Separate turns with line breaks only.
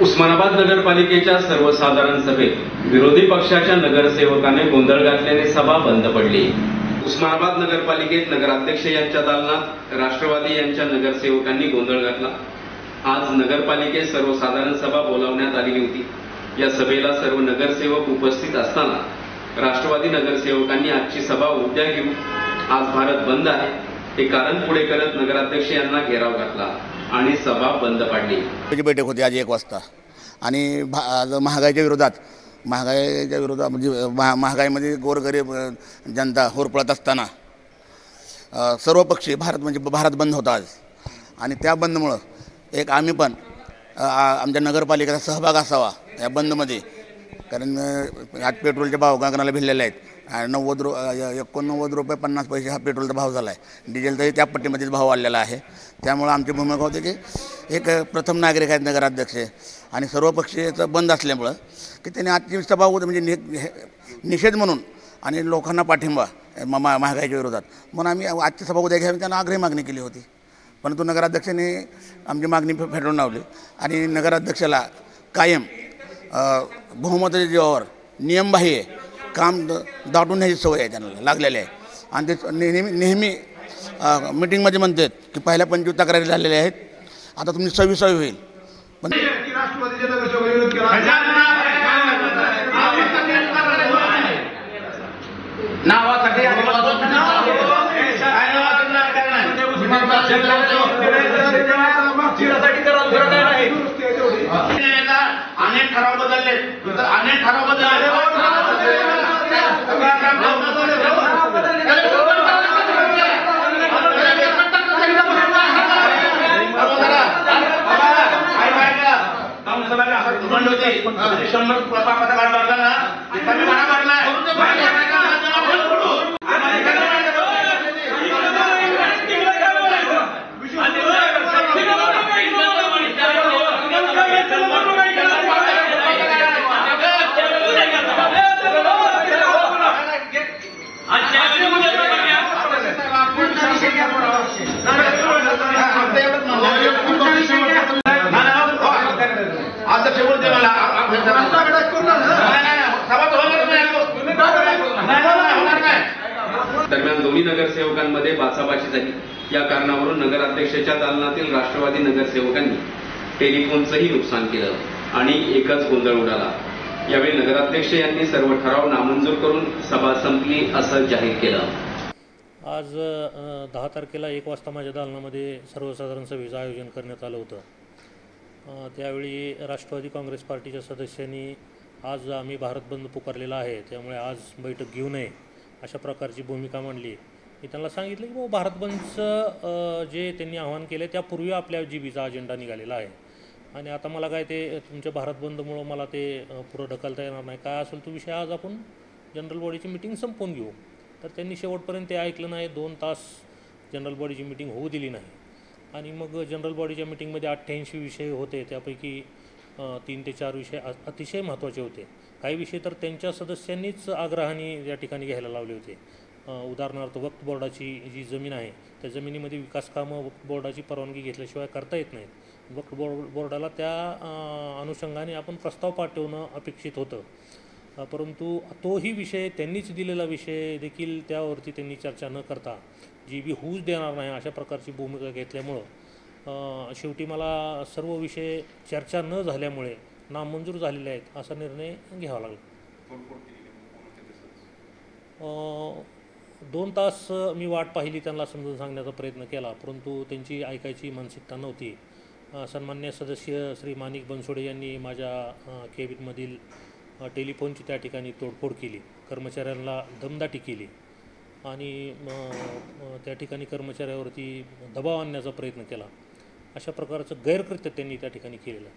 उस्मानाबाद नगरपालिकेच्या सर्वसाधारण सभेत विरोधी पक्षाच्या नगरसेवकाने गोंधळ घातल्याने सभा बंद पडली. उस्मानाबाद नगरपालिकेत नगराध्यक्ष यांच्या दालनात राष्ट्रवादी यांच्या नगरसेवकांनी गोंधळ घातला. आज नगरपालिकेत सर्वसाधारण सभा बोलावण्यात आलेली होती. या सभेला सर्व नगरसेवक उपस्थित असताना राष्ट्रवादी नगरसेवकांनी आजची सभा उद्या घेऊ आज भारत बंद आहे हे कारण पुढे करत नगराध्यक्ष यांना घेराव घातला. आणि सभा बंद पाडली.
त्याची बैठक होती आज एक वाजता. आणि भा आज महागाईच्या विरोधात महागाईच्या विरोधात म्हणजे महा महागाईमध्ये गोरगरीब जनता होरपळत असताना सर्व पक्षी भारत म्हणजे भारत बंद होता आज. आणि त्या बंदमुळं एक आम्ही पण आमच्या नगरपालिकेचा सहभाग असावा या बंदमध्ये. कारण आज पेट्रोलचे भाव गगनाला भिडलेले आहेत. नव्वद रु एकोणनव्वद रुपये पन्नास पैसे हा पेट्रोलचा भाव झाला आहे डिझेलचाही त्या पट्टीमध्येच भाव आलेला आहे. त्यामुळं आमची भूमिका होती की एक प्रथम नागरिक आहेत नगराध्यक्ष आणि सर्वपक्षीयचं बंद असल्यामुळं की त्यांनी आजची सभा होते म्हणजे नि निषेध म्हणून आणि लोकांना पाठिंबा मा- महागाईच्या विरोधात. म्हणून आम्ही आजची सभा उद्या घ्यावी त्यांना आग्रही मागणी केली होती. परंतु नगराध्यक्षांनी आमची मागणी फे- लावली आणि नगराध्यक्षाला कायम बहुमताच्या जीवावर नियमबाह्य काम द- दाटून न्यायची सवय आहे त्यांना लागलेली आहे. आणि ते नेहमी नेहमी मिटिंगमध्ये म्हणतात की पहिल्या पंचवीस तक्रारी झालेल्या आहेत आता तुमची सव्वीसावी होईल. पण.
अनेक ठराव बदलले. तर अनेक ठराव बदलले. शंभर पता काढला ना कमी म्हणा आता शेवट दे मला
राष्ट्राकडे करू नका.
सभा होणार नाही नाही, नाही, होणार नाही
दरम्यान दोन्ही नगरसेवकांमध्ये बाचाबाची झाली. या कारणावरून नगराध्यक्षाच्या दालनातील राष्ट्रवादी नगरसेवकांनी टेलिफोनचंही नुकसान केलं आणि एकच गोंधळ उडाला. यावेळी नगराध्यक्ष यांनी सर्व ठराव नामंजूर करून सभा संपली असं जाहीर केलं.
आज दहा तारखेला एक वाजता माझ्या दालनामध्ये सर्वसाधारण सभेचं आयोजन करण्यात आलं होतं. त्यावेळी राष्ट्रवादी काँग्रेस पार्टीच्या सदस्यांनी आज आम्ही भारत बंद पुकारलेला आहे त्यामुळे आज बैठक घेऊ नये अशा प्रकारची भूमिका मांडली. मी त्यांना सांगितलं की बाबा भारत बंदचं जे त्यांनी आवाहन केलं त्यापूर्वी आपल्या जीबीचा अजेंडा निघालेला आहे. आणि आता मला काय ते तुमच्या भारत बंदमुळं मला ते पुढं ढकलता येणार नाही. काय असेल तो विषय आज आपण जनरल बॉडीची मिटिंग संपवून घेऊ. तर त्यांनी शेवटपर्यंत ते ऐकलं नाही. दोन तास जनरल बॉडीची मिटिंग होऊ दिली नाही. आणि मग जनरल बॉडीच्या मिटिंगमध्ये अठ्ठ्याऐंशी विषय होते. त्यापैकी तीन ते चार विषय अतिशय महत्त्वाचे होते. काही विषय तर त्यांच्या सदस्यांनीच आग्रहाने या ठिकाणी घ्यायला लावले होते. उदाहरणार्थ वक्त बोर्डाची जी जमीन आहे त्या जमिनीमध्ये विकास कामं वक्त बोर्डाची परवानगी घेतल्याशिवाय करता येत नाहीत. वक्त बोर्ड बोर्डाला त्या अनुषंगाने आपण प्रस्ताव पाठवणं अपेक्षित होतं. परंतु तोही विषय त्यांनीच दिलेला विषय देखील त्यावरती त्यांनी चर्चा न करता जी बी होऊच देणार नाही अशा प्रकारची भूमिका घेतल्यामुळं शेवटी मला सर्व विषय चर्चा न झाल्यामुळे नामंजूर झालेले आहेत असा निर्णय घ्यावा लागला. अ, दोन तास मी वाट पाहिली त्यांना समजून सांगण्याचा प्रयत्न केला परंतु त्यांची ऐकायची मानसिकता नव्हती. सन्मान्य सदस्य श्री माणिक बनसोडे यांनी माझ्या केबिनमधील टेलिफोनची त्या ठिकाणी तोडफोड केली. कर्मचाऱ्यांना दमदाटी केली आणि त्या ठिकाणी कर्मचाऱ्यावरती दबाव आणण्याचा प्रयत्न केला. अशा प्रकारचं गैरकृत्य त्यांनी त्या ठिकाणी केलेलं